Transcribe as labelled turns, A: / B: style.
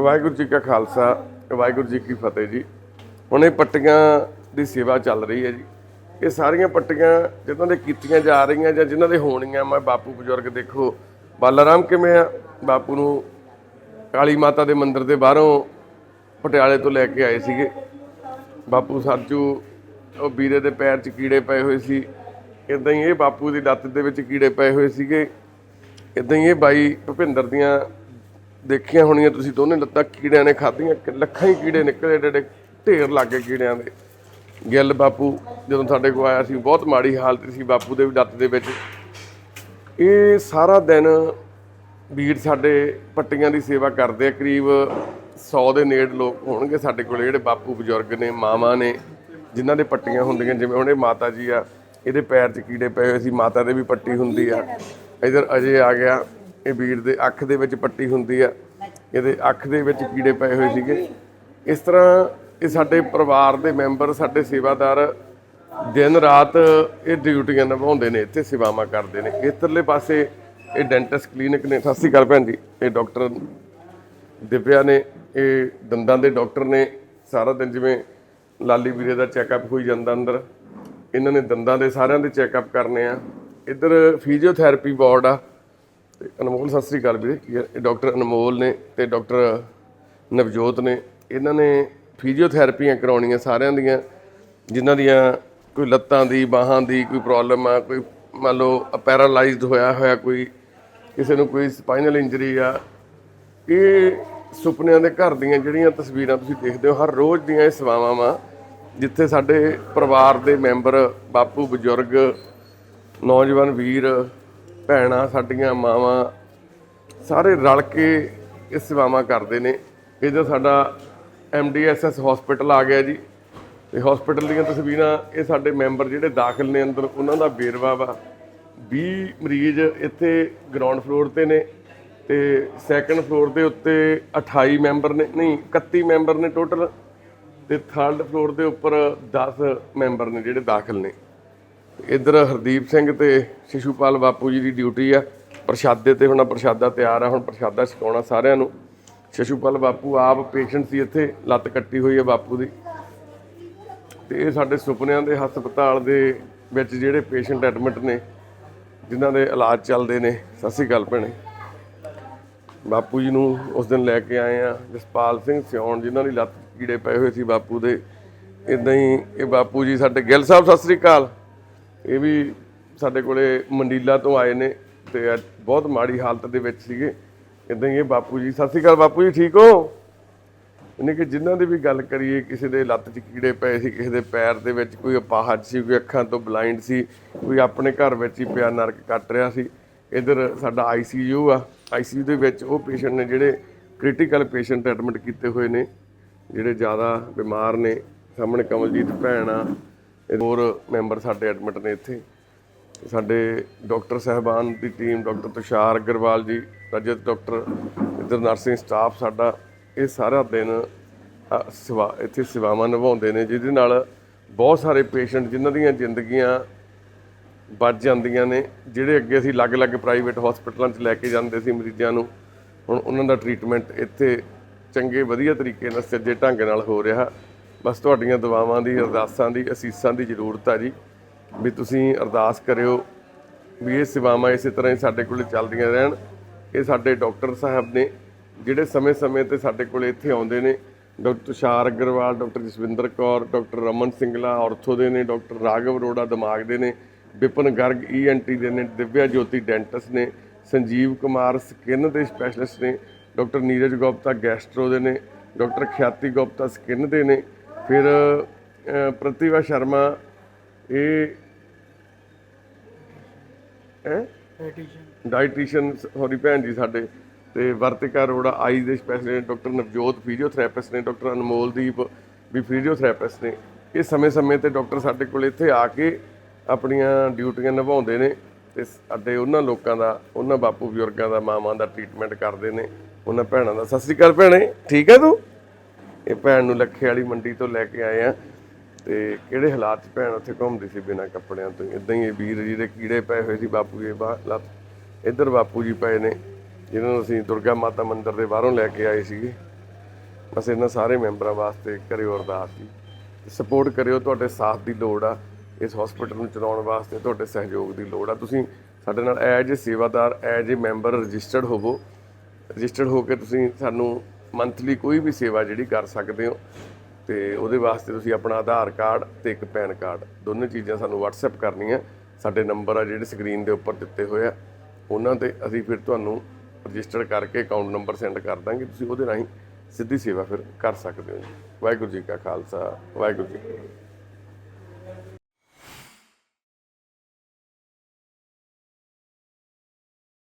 A: ਵਾਹਿਗੁਰੂ ਜੀ ਕਾ ਖਾਲਸਾ, ਵਾਹਿਗੁਰੂ ਜੀ ਕੀ ਫਤਿਹ ਜੀ। ਹੁਣ ਇਹ ਪੱਟੀਆਂ ਦੀ ਸੇਵਾ ਚੱਲ ਰਹੀ ਹੈ ਜੀ। ਇਹ ਸਾਰੀਆਂ ਪੱਟੀਆਂ ਜਿਨ੍ਹਾਂ ਦੇ ਕੀਤੀਆਂ ਜਾ ਰਹੀਆਂ ਜਾਂ ਜਿਨ੍ਹਾਂ ਦੇ ਹੋਣੀਆਂ, ਮੈਂ ਬਾਪੂ ਬਜ਼ੁਰਗ ਦੇਖੋ, ਬਾਲਾਰਾਮ ਕਿਵੇਂ ਆ? ਬਾਪੂ ਨੂੰ ਕਾਲੀ ਮਾਤਾ ਦੇ ਮੰਦਿਰ ਦੇ ਬਾਹਰੋਂ ਪਟਿਆਲੇ ਤੋਂ ਲੈ ਕੇ ਆਏ ਸੀਗੇ। ਬਾਪੂ ਸਰਜੂ ਉਹ ਵੀਰੇ ਦੇ ਪੈਰ 'ਚ ਕੀੜੇ ਪਏ ਹੋਏ ਸੀ। ਇਦਾਂ ਹੀ ਇਹ ਬਾਪੂ ਦੀ ਲੱਤ ਦੇ ਵਿੱਚ ਕੀੜੇ ਪਏ ਹੋਏ ਸੀਗੇ। ਇਦਾਂ ਹੀ ਇਹ ਬਾਈ ਭੁਪਿੰਦਰ ਦੀਆਂ ਦੇਖੀਆਂ ਹੋਣੀਆਂ ਤੁਸੀਂ ਦੋਨੇ ਲੱਤਾਂ ਕੀੜਿਆਂ ਨੇ ਖਾਧੀਆਂ ਲੱਖਾਂ ਹੀ ਕੀੜੇ ਨਿਕਲੇ ਏਡੇ ਏਡੇ ਢੇਰ ਲੱਗੇ ਕੀੜਿਆਂ ਦੇ। ਗਿੱਲ ਬਾਪੂ, ਜਦੋਂ ਸਾਡੇ ਕੋਲ ਆਇਆ ਸੀ, ਬਹੁਤ ਮਾੜੀ ਹਾਲਤ ਸੀ ਬਾਪੂ ਦੇ ਵੀ ਲੱਤ ਦੇ ਵਿੱਚ। ਇਹ ਸਾਰਾ ਦਿਨ ਵੀਰ ਸਾਡੇ ਪੱਟੀਆਂ ਦੀ ਸੇਵਾ ਕਰਦੇ ਆ, ਕਰੀਬ 100 ਦੇ ਨੇੜ ਲੋਕ ਹੋਣਗੇ ਸਾਡੇ ਕੋਲ, ਜਿਹੜੇ ਬਾਪੂ ਬਜ਼ੁਰਗ ਨੇ, ਮਾਵਾਂ ਨੇ, ਜਿਨ੍ਹਾਂ ਦੇ ਪੱਟੀਆਂ ਹੁੰਦੀਆਂ, ਜਿਵੇਂ ਉਹਨੇ ਮਾਤਾ ਜੀ ਆ, ਇਹਦੇ ਪੈਰ 'ਚ ਕੀੜੇ ਪਏ ਹੋਏ ਸੀ, ਮਾਤਾ ਦੇ ਵੀ ਪੱਟੀ ਹੁੰਦੀ ਆ। ਇਧਰ ਅਜੇ ਆ ਗਿਆ, ਇਹ ਵੀਰ ਦੇ ਅੱਖ ਦੇ ਵਿੱਚ ਪੱਟੀ ਹੁੰਦੀ ਆ। ਇਹਦੇ ਅੱਖ ਦੇ ਵਿੱਚ ਕੀੜੇ ਪਏ ਹੋਏ ਸੀਗੇ। ਇਸ ਤਰ੍ਹਾਂ ਇਹ ਸਾਡੇ ਪਰਿਵਾਰ ਦੇ ਮੈਂਬਰ, ਸਾਡੇ ਸੇਵਾਦਾਰ ਦਿਨ ਰਾਤ ਇਹ ਡਿਊਟੀਆਂ ਨਿਭਾਉਂਦੇ ਨੇ, ਇੱਥੇ ਸੇਵਾਵਾਂ ਕਰਦੇ ਨੇ। ਇਧਰਲੇ ਪਾਸੇ ਇਹ ਡੈਂਟਿਸਟ ਕਲੀਨਿਕ ਨੇ। ਸਤਿ ਸ਼੍ਰੀ ਅਕਾਲ ਭੈਣ ਜੀ। ਇਹ ਡਾਕਟਰ ਦਿਵਿਆ ਨੇ, ਇਹ ਦੰਦਾਂ ਦੇ ਡਾਕਟਰ ਨੇ। ਸਾਰਾ ਦਿਨ ਜਿਵੇਂ ਲਾਲੀ ਵੀਰੇ ਦਾ ਚੈੱਕਅਪ ਹੋਈ ਜਾਂਦਾ ਅੰਦਰ, ਇਹਨਾਂ ਨੇ ਦੰਦਾਂ ਦੇ ਸਾਰਿਆਂ ਦੇ ਚੈੱਕਅਪ ਕਰਨੇ ਆ। ਇੱਧਰ ਫਿਜ਼ੀਓਥੈਰੇਪੀ ਵਾਰਡ ਆ। ਤੇ ਅਨਮੋਲ, ਸਤਿ ਸ੍ਰੀ ਅਕਾਲ ਵੀਰੇ। ਕੀ ਡਾਕਟਰ ਅਨਮੋਲ ਨੇ ਤੇ ਡਾਕਟਰ ਨਵਜੋਤ ਨੇ, ਇਹਨਾਂ ਨੇ ਫਿਜ਼ੀਓਥੈਰੇਪੀਆਂ ਕਰਾਉਣੀਆਂ ਸਾਰਿਆਂ ਦੀਆਂ, ਜਿਨ੍ਹਾਂ ਦੀਆਂ ਕੋਈ ਲੱਤਾਂ ਦੀ, ਬਾਹਾਂ ਦੀ ਕੋਈ ਪ੍ਰੋਬਲਮ ਆ, ਕੋਈ ਮੰਨ ਲਓ ਪੈਰਾਲਾਈਜ਼ਡ ਹੋਇਆ ਹੋਇਆ ਕੋਈ, ਕਿਸੇ ਨੂੰ ਕੋਈ ਸਪਾਈਨਲ ਇੰਜਰੀ ਆ। ਇਹ ਸੁਪਨਿਆਂ ਦੇ ਘਰ ਦੀਆਂ ਜਿਹੜੀਆਂ ਤਸਵੀਰਾਂ ਤੁਸੀਂ ਦੇਖਦੇ ਹੋ, ਹਰ ਰੋਜ਼ ਦੀਆਂ ਇਹ ਸੇਵਾਵਾਂ ਵਾ, ਜਿੱਥੇ ਸਾਡੇ ਪਰਿਵਾਰ ਦੇ ਮੈਂਬਰ, ਬਾਪੂ, ਬਜ਼ੁਰਗ, ਨੌਜਵਾਨ ਵੀਰ ਭੈਣਾਂ, ਸਾਡੀਆਂ ਮਾਵਾਂ, ਸਾਰੇ ਰਲ ਕੇ ਇਹ ਸੇਵਾਵਾਂ ਕਰਦੇ ਨੇ। ਇਹ ਇਹਦਾ ਸਾਡਾ ਐਮਡੀਐਸਐਸ ਹਸਪੀਟਲ ਆ ਗਿਆ ਜੀ ਤੇ ਹਸਪੀਟਲ ਦੀਆਂ ਤਸਵੀਰਾਂ, ਇਹ ਸਾਡੇ ਮੈਂਬਰ ਜਿਹੜੇ ਦਾਖਲ ਨੇ ਅੰਦਰ, ਉਹਨਾਂ ਦਾ ਵੇਰਵਾ ਵਾ। 20 ਮਰੀਜ਼ ਇੱਥੇ ਗਰਾਊਂਡ ਫਲੋਰ ਤੇ ਨੇ ਤੇ ਸੈਕੰਡ ਫਲੋਰ ਦੇ ਉੱਤੇ 28 ਮੈਂਬਰ ਨੇ, ਨਹੀਂ 31 ਮੈਂਬਰ ਨੇ ਟੋਟਲ ਤੇ ਥਰਡ ਫਲੋਰ ਦੇ ਉੱਪਰ 10 ਮੈਂਬਰ ਨੇ ਜਿਹੜੇ ਦਾਖਲ ਨੇ। ਇੱਧਰ ਹਰਦੀਪ ਸਿੰਘ ਤੇ ਸ਼ਿਸ਼ੂਪਾਲ ਬਾਪੂ ਜੀ ਦੀ ਡਿਊਟੀ ਆ। ਪ੍ਰਸ਼ਾਦੇ ਤੇ ਹੁਣ ਪ੍ਰਸ਼ਾਦਾ ਤਿਆਰ ਆ, ਹੁਣ ਪ੍ਰਸ਼ਾਦਾ ਛਕਾਉਣਾ ਸਾਰਿਆਂ ਨੂੰ। ਸ਼ਿਸ਼ੂਪਾਲ ਬਾਪੂ ਆਪ ਪੇਸ਼ੈਂਟ ਸੀ ਇੱਥੇ, ਲੱਤ ਕੱਟੀ ਹੋਈ ਹੈ ਬਾਪੂ ਦੀ। ਤੇ ਇਹ ਸਾਡੇ ਸੁਪਨਿਆਂ ਦੇ ਹਸਪਤਾਲ ਦੇ ਵਿੱਚ ਜਿਹੜੇ ਪੇਸ਼ੈਂਟ ਐਡਮਿਟ ਨੇ, ਜਿਨ੍ਹਾਂ ਦੇ ਇਲਾਜ ਚੱਲਦੇ ਨੇ, ਸਤਿ ਸ਼੍ਰੀ ਅਕਾਲ ਭੈਣੇ। ਬਾਪੂ ਜੀ ਨੂੰ ਉਸ ਦਿਨ ਲੈ ਕੇ ਆਏ ਆ, ਜਸਪਾਲ ਸਿੰਘ ਸਿਉਣ ਜਿਨ੍ਹਾਂ ਦੀ ਲੱਤ ਕੀੜੇ ਪਏ ਹੋਏ ਸੀ ਬਾਪੂ ਦੇ। ਇਦਾਂ ਹੀ ਇਹ ਬਾਪੂ ਜੀ ਸਾਡੇ ਗਿੱਲ ਸਾਹਿਬ, ਸਤਿ ਸ੍ਰੀ ਅਕਾਲ। ਇਹ ਵੀ ਸਾਡੇ ਕੋਲੇ ਮੰਡੀਲਾ ਤੋਂ ਆਏ ਨੇ ਤੇ ਅੱਜ ਬਹੁਤ ਮਾੜੀ ਹਾਲਤ ਦੇ ਵਿੱਚ ਸੀਗੇ। ਇਦਾਂ ਹੀ ਇਹ ਬਾਪੂ ਜੀ, ਸਤਿ ਸ੍ਰੀ ਅਕਾਲ ਬਾਪੂ ਜੀ, ਠੀਕ ਹੋ? ਯਾਨੀ ਕਿ ਜਿਨ੍ਹਾਂ ਦੀ ਵੀ ਗੱਲ ਕਰੀਏ, ਕਿਸੇ ਦੇ ਲੱਤ 'ਚ ਕੀੜੇ ਪਏ ਸੀ, ਕਿਸੇ ਦੇ ਪੈਰ ਦੇ ਵਿੱਚ ਕੋਈ ਅਪਾਹਜ ਸੀ, ਕੋਈ ਅੱਖਾਂ ਤੋਂ ਬਲਾਈਂਡ ਸੀ, ਕੋਈ ਆਪਣੇ ਘਰ ਵਿੱਚ ਹੀ ਪਿਆ ਨਰਕ ਕੱਟ ਰਿਹਾ ਸੀ। ਇਧਰ ਸਾਡਾ ਆਈਸੀਯੂ ਆ ਆਈਸੀਯੂ ਦੇ ਵਿੱਚ ਉਹ ਪੇਸ਼ੈਂਟ ਨੇ ਜਿਹੜੇ ਕ੍ਰਿਟੀਕਲ ਪੇਸ਼ੈਂਟ ਐਡਮਿਟ ਕੀਤੇ ਹੋਏ ਨੇ, ਜਿਹੜੇ ਜ਼ਿਆਦਾ ਬਿਮਾਰ ਨੇ, ਸਾਹਮਣੇ ਕਮਲਜੀਤ ਭੈਣ ਆ ਹੋਰ ਮੈਂਬਰ ਸਾਡੇ ਐਡਮਿਟ ਨੇ ਇੱਥੇ। ਸਾਡੇ ਡਾਕਟਰ ਸਹਿਬਾਨ ਦੀ team doctor Tushar Agarwal ji Rajat doctor ਇੱਧਰ ਨਰਸਿੰਗ ਸਟਾਫ ਸਾਡਾ ਇਹ ਸਾਰਾ ਦਿਨ ਅ, ਸੇਵਾ ਇੱਥੇ ਸੇਵਾਵਾਂ ਨਿਭਾਉਂਦੇ ਨੇ ਜਿਹਦੇ ਨਾਲ ਬਹੁਤ ਸਾਰੇ ਪੇਸ਼ੈਂਟ ਜਿਨ੍ਹਾਂ ਦੀਆਂ ਜ਼ਿੰਦਗੀਆਂ ਬਚ ਜਾਂਦੀਆਂ ਨੇ ਜਿਹੜੇ ਅੱਗੇ ਅਸੀਂ ਅਲੱਗ-ਅਲੱਗ ਪ੍ਰਾਈਵੇਟ ਹਸਪੀਟਲਾਂ 'ਚ ਲੈ ਕੇ ਜਾਂਦੇ ਸੀ ਮਰੀਜ਼ਾਂ ਨੂੰ ਹੁਣ ਉਹਨਾਂ ਦਾ ਟ੍ਰੀਟਮੈਂਟ ਇੱਥੇ ਚੰਗੇ ਵਧੀਆ ਤਰੀਕੇ ਨਾਲ ਸੱਜੇ ਢੰਗ ਨਾਲ ਹੋ ਰਿਹਾ। ਬਸ ਤੁਹਾਡੀਆਂ ਦੁਆਵਾਂ ਦੀ, ਅਰਦਾਸਾਂ ਦੀ, ਅਸੀਸਾਂ ਦੀ ਜ਼ਰੂਰਤ ਆ ਜੀ। ਵੀ ਤੁਸੀਂ ਅਰਦਾਸ ਕਰਿਓ ਵੀ ਇਹ ਸੇਵਾਵਾਂ ਇਸੇ ਤਰ੍ਹਾਂ ਹੀ ਸਾਡੇ ਕੋਲ ਚੱਲਦੀਆਂ ਰਹਿਣ। ਇਹ ਸਾਡੇ ਡਾਕਟਰ ਸਾਹਿਬ ਨੇ, ਜਿਹੜੇ ਸਮੇਂ-ਸਮੇਂ ਤੇ ਸਾਡੇ ਕੋਲ ਇੱਥੇ ਆਉਂਦੇ ਨੇ, doctor Tushar Agarwal, doctor Jaswinder Kaur, doctor Raman Singla, ortho ਦੇ ਨੇ, ਡਾਕਟਰ ਰਾਘਵ ਅਰੋੜਾ ਦਿਮਾਗ ਦੇ ਨੇ, ਵਿਪਨ ਗਰਗ ਈਐਨਟੀ ਦੇ ਨੇ ਦਿਵਿਆ ਜੋਤੀ ਡੈਂਟਿਸਟ ਨੇ, ਸੰਜੀਵ ਕੁਮਾਰ ਸਕਿਨ ਦੇ ਸਪੈਸ਼ਲਿਸਟ ਨੇ, ਡਾਕਟਰ ਨੀਰਜ ਗੁਪਤਾ ਗੈਸਟਰੋ ਦੇ ਨੇ, ਡਾਕਟਰ ਖਿਆਤੀ ਗੁਪਤਾ ਸਕਿਨ ਦੇ ਨੇ ਫਿਰ ਪ੍ਰਤਿਭਾ ਸ਼ਰਮਾ ਇਹ ਹੈ? ਡਾਈਟੀਸ਼ੀਅਨ ਸੌਰੀ ਭੈਣ ਜੀ ਸਾਡੇ। ਤੇ ਵਰਤਿਕਾ ਅਰੋੜਾ ਆਈ ਦੇ ਸਪੈਸ਼ਲਿਸਟ ਡਾਕਟਰ ਨਵਜੋਤ ਫਿਜ਼ੀਓਥੈਰੇਪਿਸਟ ਨੇ ਡਾਕਟਰ ਅਨਮੋਲਦੀਪ ਵੀ ਫਿਜ਼ੀਓਥੈਰੇਪਿਸਟ ਨੇ। ਇਹ ਸਮੇਂ-ਸਮੇਂ ਤੇ ਡਾਕਟਰ ਸਾਡੇ ਕੋਲ ਇੱਥੇ ਆ ਕੇ ਆਪਣੀਆਂ ਡਿਊਟੀਆਂ ਨਿਭਾਉਂਦੇ ਨੇ ਤੇ ਸਾਡੇ ਉਹਨਾਂ ਲੋਕਾਂ ਦਾ ਉਹਨਾਂ ਬਾਪੂ ਬਜ਼ੁਰਗਾਂ ਦਾ ਮਾਵਾਂ ਦਾ ਟ੍ਰੀਟਮੈਂਟ ਕਰਦੇ ਨੇ ਉਹਨਾਂ ਭੈਣਾਂ ਦਾ। ਸਤਿ ਸ੍ਰੀ ਅਕਾਲ ਭੈਣੇ ਠੀਕ ਹੈ ਤੂੰ? ਇਹ ਭੈਣ ਨੂੰ ਲੱਖੇ ਵਾਲੀ ਮੰਡੀ ਤੋਂ ਲੈ ਕੇ ਆਏ ਆ। ਤੇ ਕਿਹੜੇ ਹਾਲਾਤ 'ਚ ਭੈਣ ਉੱਥੇ ਘੁੰਮਦੀ ਸੀ ਬਿਨਾਂ ਕੱਪੜਿਆਂ ਤੋਂ? ਇਦਾਂ ਹੀ ਇਹ ਵੀਰ ਜੀ ਦੇ ਕੀੜੇ ਪਏ ਹੋਏ ਸੀ, ਬਾਪੂ ਜੀ ਬਾਹਰ ਲੱਤ। ਇੱਧਰ ਬਾਪੂ ਜੀ ਪਏ ਨੇ ਜਿਹਨਾਂ ਨੂੰ ਅਸੀਂ ਦੁਰਗਾ ਮਾਤਾ ਮੰਦਿਰ ਦੇ ਬਾਹਰੋਂ ਲੈ ਕੇ ਆਏ ਸੀਗੇ। ਬਸ ਇਹਨਾਂ ਸਾਰੇ ਮੈਂਬਰਾਂ ਵਾਸਤੇ ਕਰਿਓ ਅਰਦਾਸ ਜੀ। ਸਪੋਰਟ ਕਰਿਓ, ਤੁਹਾਡੇ ਸਾਥ ਦੀ ਲੋੜ ਆ। ਇਸ ਹਸਪੀਟਲ ਨੂੰ ਚਲਾਉਣ ਵਾਸਤੇ ਤੁਹਾਡੇ ਸਹਿਯੋਗ ਦੀ ਲੋੜ ਆ। ਤੁਸੀਂ ਸਾਡੇ ਨਾਲ ਐਜ ਏ ਸੇਵਾਦਾਰ, ਐਜ ਏ ਮੈਂਬਰ ਰਜਿਸਟਰਡ ਹੋਵੋ। ਰਜਿਸਟਰਡ ਹੋ ਕੇ ਤੁਸੀਂ ਸਾਨੂੰ ਮੰਥਲੀ ਕੋਈ ਵੀ ਸੇਵਾ ਜਿਹੜੀ ਕਰ ਸਕਦੇ ਹੋ, ਤੇ ਉਹਦੇ ਵਾਸਤੇ ਤੁਸੀਂ ਆਪਣਾ ਆਧਾਰ ਕਾਰਡ ਤੇ ਇੱਕ ਪੈਨ ਕਾਰਡ, ਦੋਨੇ ਚੀਜ਼ਾਂ ਸਾਨੂੰ WhatsApp ਕਰਨੀਆਂ। ਸਾਡੇ ਨੰਬਰ ਆ ਜਿਹੜੇ ਸਕਰੀਨ ਦੇ ਉੱਪਰ ਦਿੱਤੇ ਹੋਏ ਆ। ਉਹਨਾਂ ਤੇ ਅਸੀਂ ਫਿਰ ਤੁਹਾਨੂੰ ਰਜਿਸਟਰ ਕਰਕੇ ਅਕਾਊਂਟ ਨੰਬਰ ਸੈਂਡ ਕਰ ਦਾਂਗੇ। ਤੁਸੀਂ ਉਹਦੇ ਰਾਹੀਂ ਸਿੱਧੀ ਸੇਵਾ ਫਿਰ ਕਰ ਸਕਦੇ ਹੋ ਜੀ। ਵਾਹਿਗੁਰੂ ਜੀ ਕਾ ਖਾਲਸਾ, ਵਾਹਿਗੁਰੂ ਜੀ